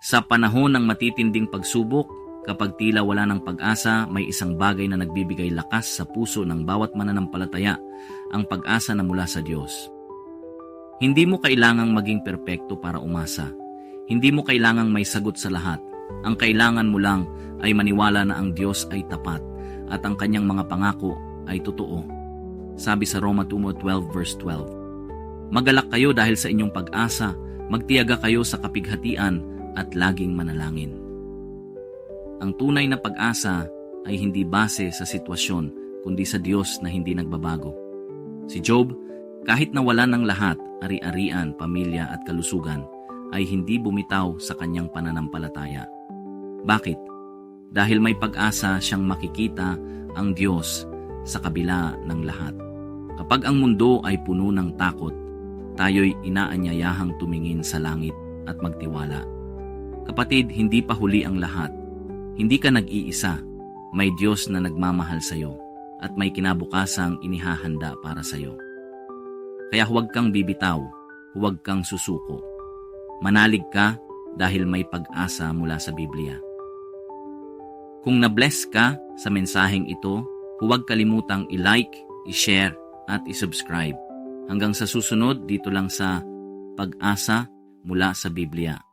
Sa panahon ng matitinding pagsubok, kapag tila wala ng pag-asa, may isang bagay na nagbibigay lakas sa puso ng bawat mananampalataya, ang pag-asa na mula sa Diyos. Hindi mo kailangang maging perpekto para umasa. Hindi mo kailangang may sagot sa lahat. Ang kailangan mo lang ay maniwala na ang Diyos ay tapat at ang kanyang mga pangako ay totoo. Sabi sa Roma 2.12 verse 12. Magalak kayo dahil sa inyong pag-asa, magtiyaga kayo sa kapighatian at laging manalangin. Ang tunay na pag-asa ay hindi base sa sitwasyon kundi sa Diyos na hindi nagbabago. Si Job, kahit nawala ng lahat, ari-arian, pamilya at kalusugan, ay hindi bumitaw sa kanyang pananampalataya. Bakit? Dahil may pag-asa siyang makikita ang Diyos sa kabila ng lahat. Kapag ang mundo ay puno ng takot, tayo'y inaanyayahang tumingin sa langit at magtiwala. Kapatid, hindi pa huli ang lahat. Hindi ka nag-iisa. May Diyos na nagmamahal sa iyo at may kinabukasang inihahanda para sa iyo. Kaya huwag kang bibitaw, huwag kang susuko. Manalig ka dahil may pag-asa mula sa Biblia. Kung na-bless ka sa mensaheng ito, huwag kalimutang i-like, i-share at i-subscribe. Hanggang sa susunod dito lang sa Pag-asa mula sa Biblia.